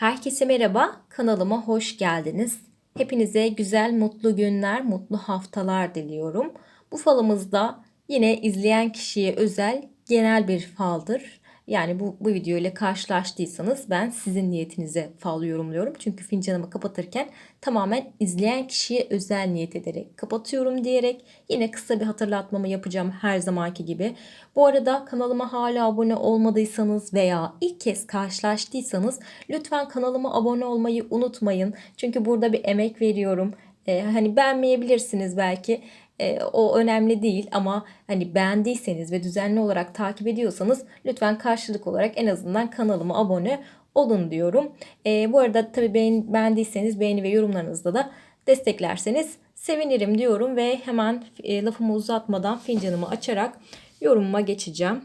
Herkese merhaba, kanalıma hoş geldiniz. Hepinize güzel, mutlu günler, mutlu haftalar diliyorum. Bu falımızda yine izleyen kişiye özel genel bir faldır. Yani bu, bu video ile karşılaştıysanız ben sizin niyetinize fal yorumluyorum. Çünkü fincanımı kapatırken tamamen izleyen kişiye özel niyet ederek kapatıyorum diyerek yine kısa bir hatırlatmamı yapacağım her zamanki gibi. Bu arada kanalıma hala abone olmadıysanız veya ilk kez karşılaştıysanız lütfen kanalıma abone olmayı unutmayın. Çünkü burada bir emek veriyorum. Ee, hani beğenmeyebilirsiniz belki e, o önemli değil ama hani beğendiyseniz ve düzenli olarak takip ediyorsanız lütfen karşılık olarak en azından kanalıma abone olun diyorum. E, bu arada tabii beğen, beğendiyseniz beğeni ve yorumlarınızda da desteklerseniz sevinirim diyorum ve hemen e, lafımı uzatmadan fincanımı açarak yorumuma geçeceğim.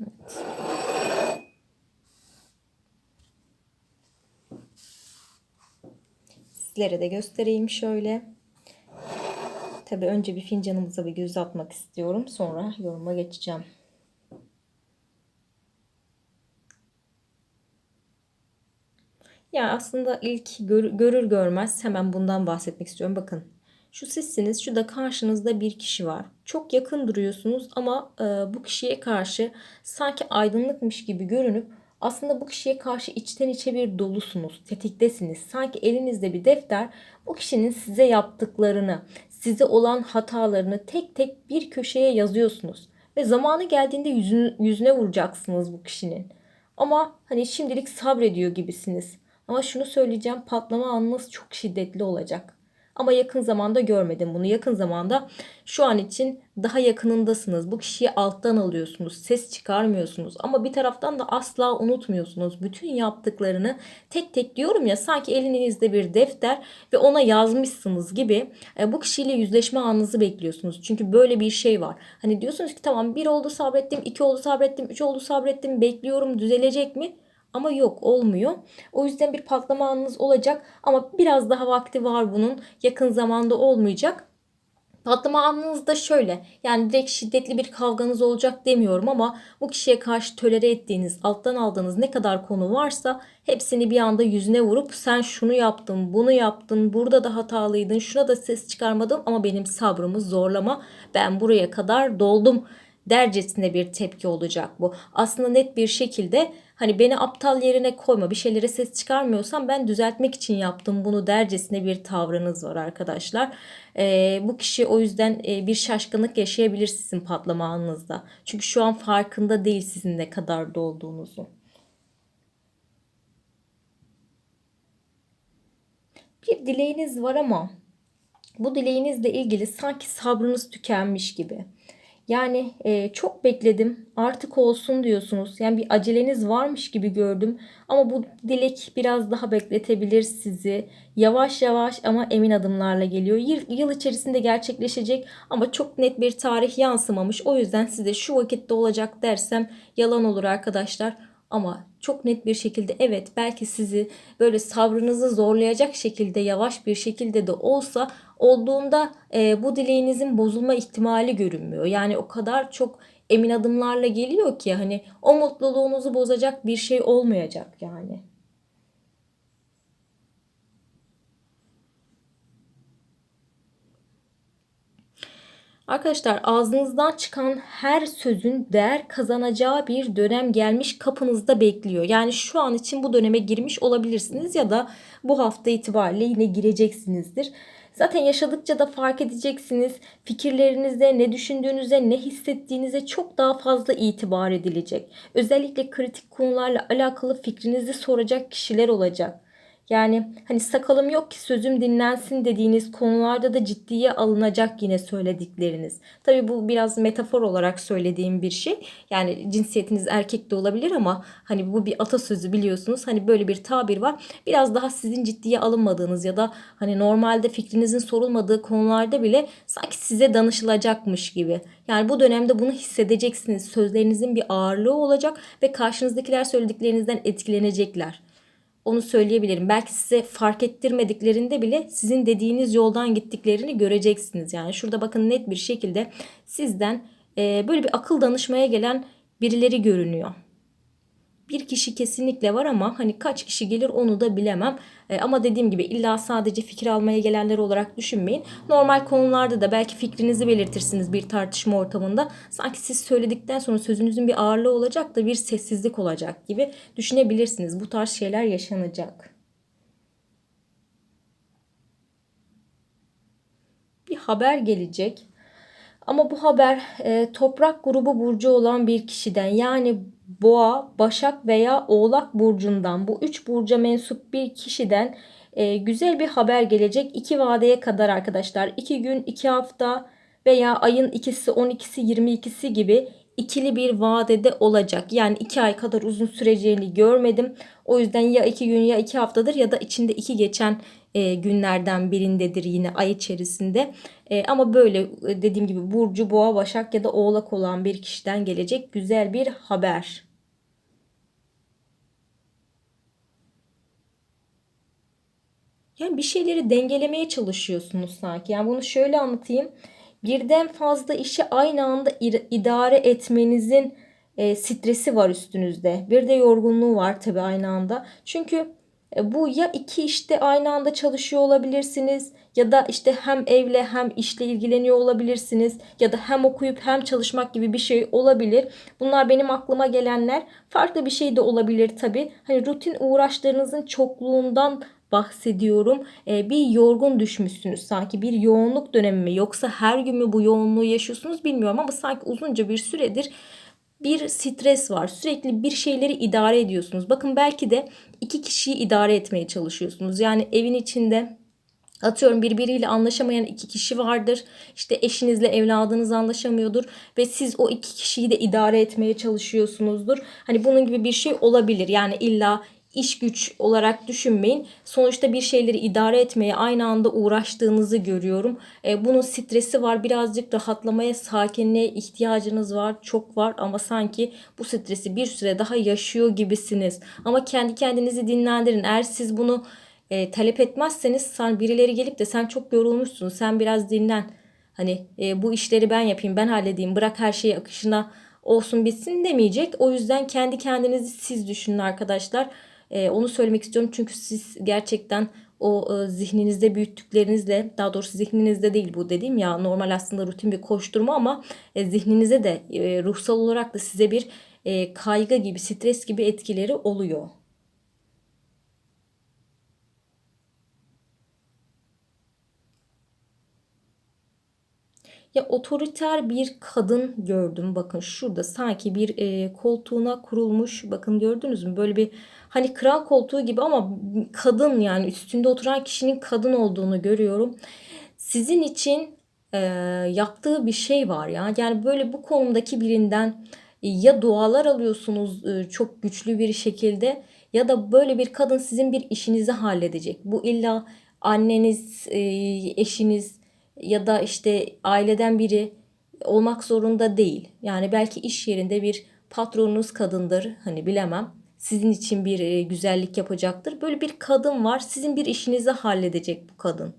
Evet. Sizlere de göstereyim şöyle. Tabii önce bir fincanımıza bir göz atmak istiyorum. Sonra yoruma geçeceğim. Ya aslında ilk gör, görür görmez hemen bundan bahsetmek istiyorum. Bakın şu sizsiniz, şu da karşınızda bir kişi var. Çok yakın duruyorsunuz ama e, bu kişiye karşı sanki aydınlıkmış gibi görünüp aslında bu kişiye karşı içten içe bir dolusunuz, tetiktesiniz. Sanki elinizde bir defter bu kişinin size yaptıklarını, size olan hatalarını tek tek bir köşeye yazıyorsunuz. Ve zamanı geldiğinde yüzüne, yüzüne vuracaksınız bu kişinin. Ama hani şimdilik sabrediyor gibisiniz. Ama şunu söyleyeceğim patlama anınız çok şiddetli olacak. Ama yakın zamanda görmedim bunu. Yakın zamanda şu an için daha yakınındasınız. Bu kişiyi alttan alıyorsunuz. Ses çıkarmıyorsunuz. Ama bir taraftan da asla unutmuyorsunuz. Bütün yaptıklarını tek tek diyorum ya sanki elinizde bir defter ve ona yazmışsınız gibi e, bu kişiyle yüzleşme anınızı bekliyorsunuz. Çünkü böyle bir şey var. Hani diyorsunuz ki tamam bir oldu sabrettim, iki oldu sabrettim, üç oldu sabrettim bekliyorum düzelecek mi? Ama yok olmuyor. O yüzden bir patlama anınız olacak ama biraz daha vakti var bunun. Yakın zamanda olmayacak. Patlama anınızda şöyle yani direkt şiddetli bir kavganız olacak demiyorum ama bu kişiye karşı tölere ettiğiniz, alttan aldığınız ne kadar konu varsa hepsini bir anda yüzüne vurup sen şunu yaptın, bunu yaptın, burada da hatalıydın, şuna da ses çıkarmadım ama benim sabrımı zorlama. Ben buraya kadar doldum dercesine bir tepki olacak bu. Aslında net bir şekilde Hani beni aptal yerine koyma bir şeylere ses çıkarmıyorsam ben düzeltmek için yaptım bunu dercesine bir tavrınız var arkadaşlar. Ee, bu kişi o yüzden e, bir şaşkınlık yaşayabilir sizin patlama anınızda. Çünkü şu an farkında değil sizin ne kadar dolduğunuzu. Bir dileğiniz var ama bu dileğinizle ilgili sanki sabrınız tükenmiş gibi. Yani e, çok bekledim artık olsun diyorsunuz. Yani bir aceleniz varmış gibi gördüm. Ama bu dilek biraz daha bekletebilir sizi. Yavaş yavaş ama emin adımlarla geliyor. Yıl, yıl içerisinde gerçekleşecek ama çok net bir tarih yansımamış. O yüzden size şu vakitte olacak dersem yalan olur arkadaşlar. Ama çok net bir şekilde evet belki sizi böyle sabrınızı zorlayacak şekilde yavaş bir şekilde de olsa olduğunda e, bu dileğinizin bozulma ihtimali görünmüyor. Yani o kadar çok emin adımlarla geliyor ki hani o mutluluğunuzu bozacak bir şey olmayacak yani. Arkadaşlar ağzınızdan çıkan her sözün değer kazanacağı bir dönem gelmiş kapınızda bekliyor. Yani şu an için bu döneme girmiş olabilirsiniz ya da bu hafta itibariyle yine gireceksinizdir. Zaten yaşadıkça da fark edeceksiniz. Fikirlerinize, ne düşündüğünüze, ne hissettiğinize çok daha fazla itibar edilecek. Özellikle kritik konularla alakalı fikrinizi soracak kişiler olacak. Yani hani sakalım yok ki sözüm dinlensin dediğiniz konularda da ciddiye alınacak yine söyledikleriniz. Tabi bu biraz metafor olarak söylediğim bir şey. Yani cinsiyetiniz erkek de olabilir ama hani bu bir atasözü biliyorsunuz. Hani böyle bir tabir var. Biraz daha sizin ciddiye alınmadığınız ya da hani normalde fikrinizin sorulmadığı konularda bile sanki size danışılacakmış gibi. Yani bu dönemde bunu hissedeceksiniz. Sözlerinizin bir ağırlığı olacak ve karşınızdakiler söylediklerinizden etkilenecekler onu söyleyebilirim. Belki size fark ettirmediklerinde bile sizin dediğiniz yoldan gittiklerini göreceksiniz. Yani şurada bakın net bir şekilde sizden e, böyle bir akıl danışmaya gelen birileri görünüyor. Bir kişi kesinlikle var ama hani kaç kişi gelir onu da bilemem. E, ama dediğim gibi illa sadece fikir almaya gelenler olarak düşünmeyin. Normal konularda da belki fikrinizi belirtirsiniz bir tartışma ortamında. Sanki siz söyledikten sonra sözünüzün bir ağırlığı olacak da bir sessizlik olacak gibi düşünebilirsiniz. Bu tarz şeyler yaşanacak. Bir haber gelecek. Ama bu haber e, toprak grubu burcu olan bir kişiden yani boğa, başak veya oğlak burcundan bu üç burca mensup bir kişiden e, güzel bir haber gelecek. iki vadeye kadar arkadaşlar. iki gün, iki hafta veya ayın ikisi, 12'si, 22'si gibi ikili bir vadede olacak. Yani iki ay kadar uzun süreceğini görmedim. O yüzden ya iki gün ya iki haftadır ya da içinde iki geçen e, günlerden birindedir yine ay içerisinde. E, ama böyle e, dediğim gibi burcu boğa başak ya da oğlak olan bir kişiden gelecek güzel bir haber. Yani bir şeyleri dengelemeye çalışıyorsunuz sanki. Yani bunu şöyle anlatayım. Birden fazla işi aynı anda idare etmenizin e, stresi var üstünüzde. Bir de yorgunluğu var tabii aynı anda. Çünkü bu ya iki işte aynı anda çalışıyor olabilirsiniz ya da işte hem evle hem işle ilgileniyor olabilirsiniz ya da hem okuyup hem çalışmak gibi bir şey olabilir. Bunlar benim aklıma gelenler. Farklı bir şey de olabilir tabii. Hani rutin uğraşlarınızın çokluğundan bahsediyorum. Ee, bir yorgun düşmüşsünüz sanki bir yoğunluk dönemi mi yoksa her gün mü bu yoğunluğu yaşıyorsunuz bilmiyorum ama sanki uzunca bir süredir bir stres var. Sürekli bir şeyleri idare ediyorsunuz. Bakın belki de iki kişiyi idare etmeye çalışıyorsunuz. Yani evin içinde Atıyorum birbiriyle anlaşamayan iki kişi vardır. İşte eşinizle evladınız anlaşamıyordur ve siz o iki kişiyi de idare etmeye çalışıyorsunuzdur. Hani bunun gibi bir şey olabilir. Yani illa iş güç olarak düşünmeyin. Sonuçta bir şeyleri idare etmeye aynı anda uğraştığınızı görüyorum. E, bunun stresi var. Birazcık rahatlamaya, sakinliğe ihtiyacınız var. Çok var ama sanki bu stresi bir süre daha yaşıyor gibisiniz. Ama kendi kendinizi dinlendirin. Eğer siz bunu e, talep etmezseniz sen birileri gelip de sen çok yorulmuşsun. Sen biraz dinlen. Hani e, bu işleri ben yapayım, ben halledeyim. Bırak her şeyi akışına olsun bitsin demeyecek. O yüzden kendi kendinizi siz düşünün arkadaşlar. E, onu söylemek istiyorum çünkü siz gerçekten o e, zihninizde büyüttüklerinizle daha doğrusu zihninizde değil bu dediğim ya normal aslında rutin bir koşturma ama e, zihninize de e, ruhsal olarak da size bir e, kaygı gibi stres gibi etkileri oluyor. Ya otoriter bir kadın gördüm. Bakın şurada sanki bir e, koltuğuna kurulmuş. Bakın gördünüz mü? Böyle bir hani kral koltuğu gibi ama kadın yani üstünde oturan kişinin kadın olduğunu görüyorum. Sizin için e, yaptığı bir şey var ya. Yani böyle bu konumdaki birinden ya dualar alıyorsunuz e, çok güçlü bir şekilde ya da böyle bir kadın sizin bir işinizi halledecek. Bu illa anneniz, e, eşiniz ya da işte aileden biri olmak zorunda değil. Yani belki iş yerinde bir patronunuz kadındır. Hani bilemem. Sizin için bir e, güzellik yapacaktır. Böyle bir kadın var. Sizin bir işinizi halledecek bu kadın.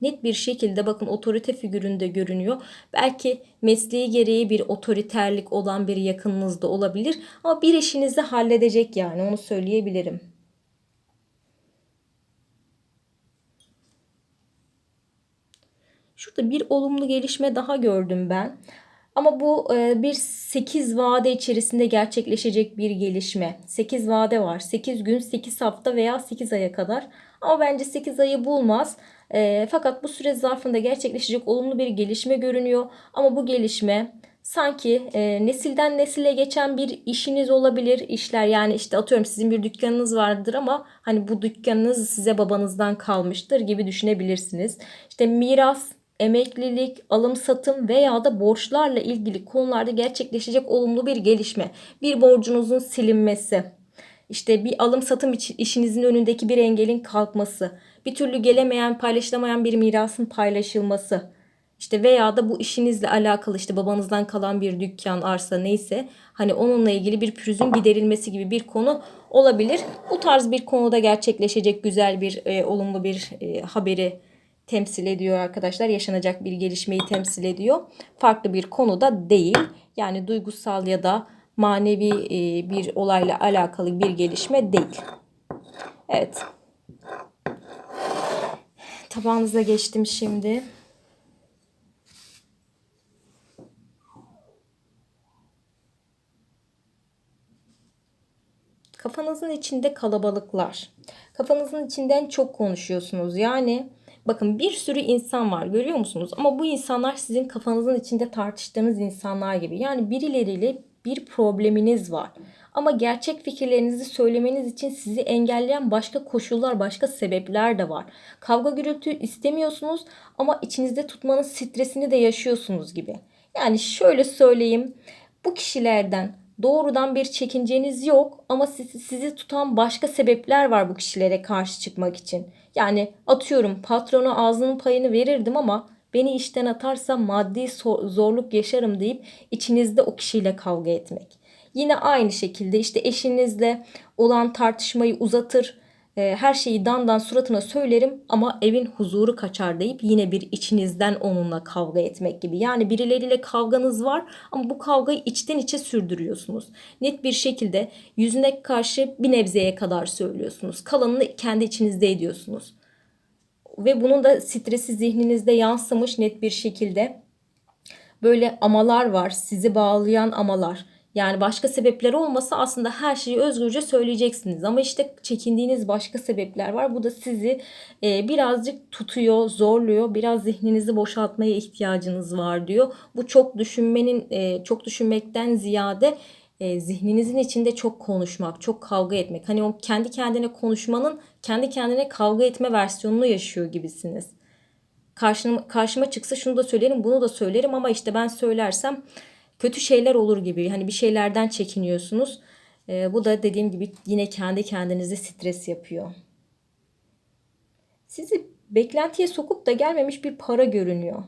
Net bir şekilde bakın otorite figüründe görünüyor. Belki mesleği gereği bir otoriterlik olan bir yakınınız da olabilir. Ama bir işinizi halledecek yani onu söyleyebilirim. Şurada bir olumlu gelişme daha gördüm ben. Ama bu e, bir 8 vade içerisinde gerçekleşecek bir gelişme. 8 vade var. 8 gün, 8 hafta veya 8 aya kadar. Ama bence 8 ayı bulmaz. E, fakat bu süre zarfında gerçekleşecek olumlu bir gelişme görünüyor. Ama bu gelişme sanki e, nesilden nesile geçen bir işiniz olabilir. İşler yani işte atıyorum sizin bir dükkanınız vardır ama hani bu dükkanınız size babanızdan kalmıştır gibi düşünebilirsiniz. İşte miras emeklilik, alım satım veya da borçlarla ilgili konularda gerçekleşecek olumlu bir gelişme. Bir borcunuzun silinmesi, işte bir alım satım işinizin önündeki bir engelin kalkması, bir türlü gelemeyen, paylaşılamayan bir mirasın paylaşılması, işte veya da bu işinizle alakalı işte babanızdan kalan bir dükkan, arsa neyse hani onunla ilgili bir pürüzün giderilmesi gibi bir konu olabilir. Bu tarz bir konuda gerçekleşecek güzel bir e, olumlu bir e, haberi temsil ediyor arkadaşlar. Yaşanacak bir gelişmeyi temsil ediyor. Farklı bir konuda değil. Yani duygusal ya da manevi e, bir olayla alakalı bir gelişme değil. Evet. Tabağınıza geçtim şimdi. Kafanızın içinde kalabalıklar. Kafanızın içinden çok konuşuyorsunuz. Yani bakın bir sürü insan var görüyor musunuz? Ama bu insanlar sizin kafanızın içinde tartıştığınız insanlar gibi. Yani birileriyle bir probleminiz var. Ama gerçek fikirlerinizi söylemeniz için sizi engelleyen başka koşullar, başka sebepler de var. Kavga gürültü istemiyorsunuz ama içinizde tutmanın stresini de yaşıyorsunuz gibi. Yani şöyle söyleyeyim. Bu kişilerden doğrudan bir çekinceniz yok ama sizi, sizi tutan başka sebepler var bu kişilere karşı çıkmak için. Yani atıyorum patrona ağzının payını verirdim ama beni işten atarsa maddi zorluk yaşarım deyip içinizde o kişiyle kavga etmek. Yine aynı şekilde işte eşinizle olan tartışmayı uzatır, e, her şeyi dandan suratına söylerim ama evin huzuru kaçar deyip yine bir içinizden onunla kavga etmek gibi. Yani birileriyle kavganız var ama bu kavgayı içten içe sürdürüyorsunuz. Net bir şekilde yüzüne karşı bir nebzeye kadar söylüyorsunuz. Kalanını kendi içinizde ediyorsunuz. Ve bunun da stresi zihninizde yansımış net bir şekilde. Böyle amalar var, sizi bağlayan amalar. Yani başka sebepler olmasa aslında her şeyi özgürce söyleyeceksiniz. Ama işte çekindiğiniz başka sebepler var. Bu da sizi e, birazcık tutuyor, zorluyor. Biraz zihninizi boşaltmaya ihtiyacınız var diyor. Bu çok düşünmenin, e, çok düşünmekten ziyade e, zihninizin içinde çok konuşmak, çok kavga etmek. Hani o kendi kendine konuşmanın kendi kendine kavga etme versiyonunu yaşıyor gibisiniz. Karşıma, karşıma çıksa şunu da söylerim, bunu da söylerim ama işte ben söylersem kötü şeyler olur gibi. Hani bir şeylerden çekiniyorsunuz. E, bu da dediğim gibi yine kendi kendinize stres yapıyor. Sizi beklentiye sokup da gelmemiş bir para görünüyor.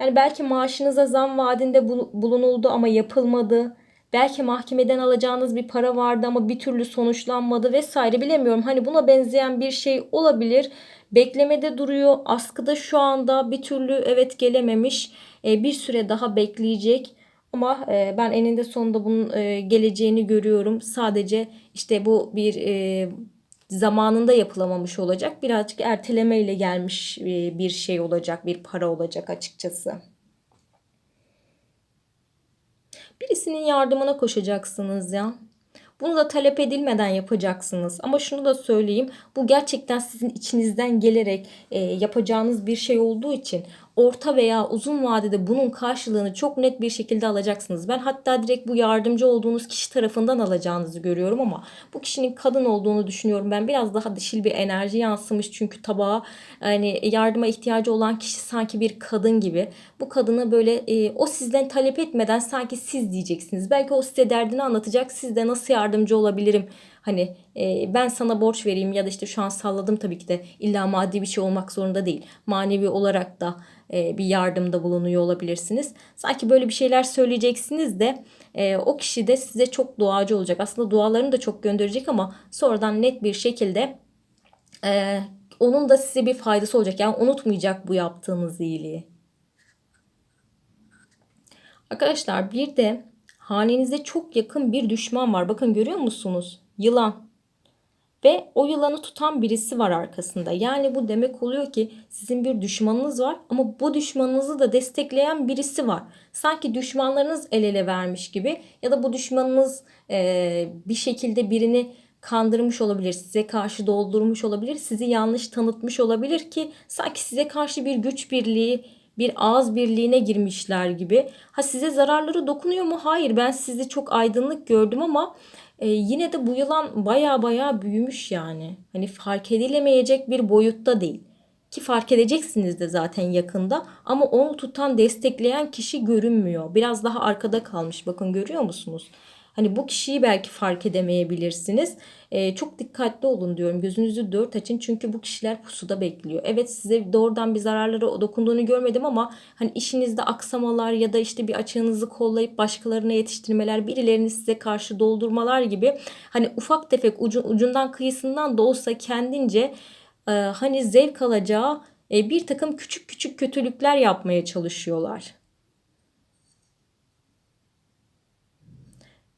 Yani belki maaşınıza zam vaadinde bulunuldu ama yapılmadı. Belki mahkemeden alacağınız bir para vardı ama bir türlü sonuçlanmadı vesaire bilemiyorum. Hani buna benzeyen bir şey olabilir. Beklemede duruyor. Askıda şu anda bir türlü evet gelememiş. E, bir süre daha bekleyecek. Ama e, ben eninde sonunda bunun e, geleceğini görüyorum. Sadece işte bu bir e, zamanında yapılamamış olacak. Birazcık ertelemeyle gelmiş e, bir şey olacak, bir para olacak açıkçası. Birisinin yardımına koşacaksınız ya. Bunu da talep edilmeden yapacaksınız. Ama şunu da söyleyeyim. Bu gerçekten sizin içinizden gelerek e, yapacağınız bir şey olduğu için orta veya uzun vadede bunun karşılığını çok net bir şekilde alacaksınız. Ben hatta direkt bu yardımcı olduğunuz kişi tarafından alacağınızı görüyorum ama bu kişinin kadın olduğunu düşünüyorum. Ben biraz daha dişil bir enerji yansımış çünkü tabağa yani yardıma ihtiyacı olan kişi sanki bir kadın gibi. Bu kadını böyle e, o sizden talep etmeden sanki siz diyeceksiniz. Belki o size derdini anlatacak. Siz de nasıl yardımcı olabilirim Hani e, ben sana borç vereyim ya da işte şu an salladım tabii ki de illa maddi bir şey olmak zorunda değil. Manevi olarak da e, bir yardımda bulunuyor olabilirsiniz. Sanki böyle bir şeyler söyleyeceksiniz de e, o kişi de size çok duacı olacak. Aslında dualarını da çok gönderecek ama sonradan net bir şekilde e, onun da size bir faydası olacak. Yani unutmayacak bu yaptığınız iyiliği. Arkadaşlar bir de hanenize çok yakın bir düşman var. Bakın görüyor musunuz? Yılan ve o yılanı tutan birisi var arkasında. Yani bu demek oluyor ki sizin bir düşmanınız var ama bu düşmanınızı da destekleyen birisi var. Sanki düşmanlarınız el ele vermiş gibi ya da bu düşmanınız e, bir şekilde birini kandırmış olabilir, size karşı doldurmuş olabilir, sizi yanlış tanıtmış olabilir ki sanki size karşı bir güç birliği, bir ağız birliğine girmişler gibi. Ha size zararları dokunuyor mu? Hayır ben sizi çok aydınlık gördüm ama e, yine de bu yılan baya baya büyümüş yani. Hani fark edilemeyecek bir boyutta değil. Ki fark edeceksiniz de zaten yakında ama onu tutan destekleyen kişi görünmüyor. Biraz daha arkada kalmış bakın görüyor musunuz? Hani bu kişiyi belki fark edemeyebilirsiniz. E, çok dikkatli olun diyorum. Gözünüzü dört açın çünkü bu kişiler pusuda bekliyor. Evet size doğrudan bir zararları dokunduğunu görmedim ama hani işinizde aksamalar ya da işte bir açığınızı kollayıp başkalarına yetiştirmeler, birilerini size karşı doldurmalar gibi hani ufak tefek ucu, ucundan kıyısından da olsa kendince e, hani zevk alacağı e, bir takım küçük küçük kötülükler yapmaya çalışıyorlar.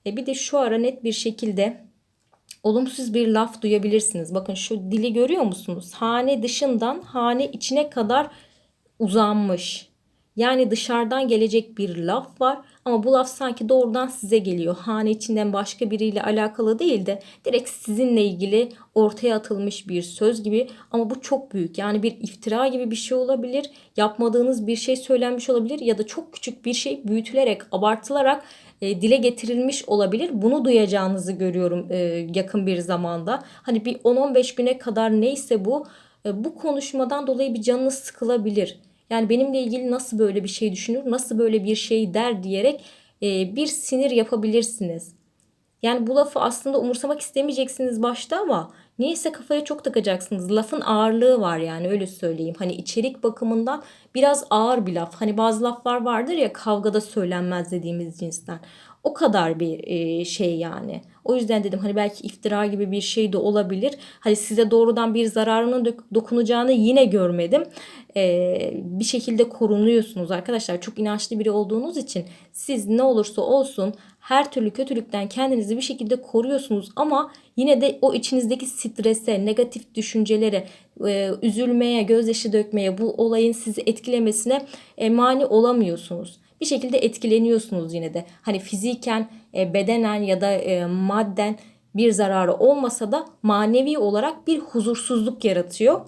E bir de şu ara net bir şekilde olumsuz bir laf duyabilirsiniz. Bakın şu dili görüyor musunuz? Hane dışından hane içine kadar uzanmış. Yani dışarıdan gelecek bir laf var ama bu laf sanki doğrudan size geliyor. Hane içinden başka biriyle alakalı değil de direkt sizinle ilgili ortaya atılmış bir söz gibi ama bu çok büyük. Yani bir iftira gibi bir şey olabilir. Yapmadığınız bir şey söylenmiş olabilir ya da çok küçük bir şey büyütülerek, abartılarak e, dile getirilmiş olabilir. Bunu duyacağınızı görüyorum e, yakın bir zamanda. Hani bir 10-15 güne kadar neyse bu e, bu konuşmadan dolayı bir canınız sıkılabilir. Yani benimle ilgili nasıl böyle bir şey düşünür, nasıl böyle bir şey der diyerek e, bir sinir yapabilirsiniz. Yani bu lafı aslında umursamak istemeyeceksiniz başta ama niyeyse kafaya çok takacaksınız. Lafın ağırlığı var yani öyle söyleyeyim. Hani içerik bakımından biraz ağır bir laf. Hani bazı laflar vardır ya kavgada söylenmez dediğimiz cinsten. O kadar bir şey yani. O yüzden dedim hani belki iftira gibi bir şey de olabilir. Hani size doğrudan bir zararının dokunacağını yine görmedim. E, bir şekilde korunuyorsunuz arkadaşlar. Çok inançlı biri olduğunuz için siz ne olursa olsun her türlü kötülükten kendinizi bir şekilde koruyorsunuz ama yine de o içinizdeki strese, negatif düşüncelere, e, üzülmeye, gözyaşı dökmeye, bu olayın sizi etkilemesine e, mani olamıyorsunuz. Bir şekilde etkileniyorsunuz yine de. Hani fiziken, e, bedenen ya da e, madden bir zararı olmasa da manevi olarak bir huzursuzluk yaratıyor.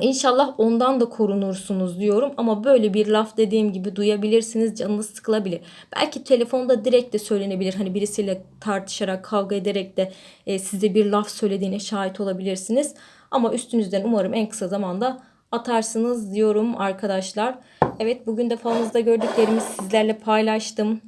İnşallah ondan da korunursunuz diyorum ama böyle bir laf dediğim gibi duyabilirsiniz canınız sıkılabilir. Belki telefonda direkt de söylenebilir hani birisiyle tartışarak kavga ederek de e, size bir laf söylediğine şahit olabilirsiniz. Ama üstünüzden umarım en kısa zamanda atarsınız diyorum arkadaşlar. Evet bugün de falınızda gördüklerimi sizlerle paylaştım.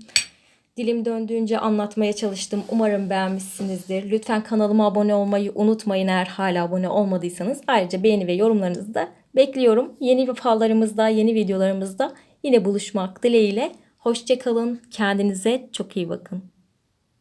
Dilim döndüğünce anlatmaya çalıştım. Umarım beğenmişsinizdir. Lütfen kanalıma abone olmayı unutmayın eğer hala abone olmadıysanız. Ayrıca beğeni ve yorumlarınızı da bekliyorum. Yeni fallarımızda, yeni videolarımızda yine buluşmak dileğiyle. Hoşçakalın. Kendinize çok iyi bakın.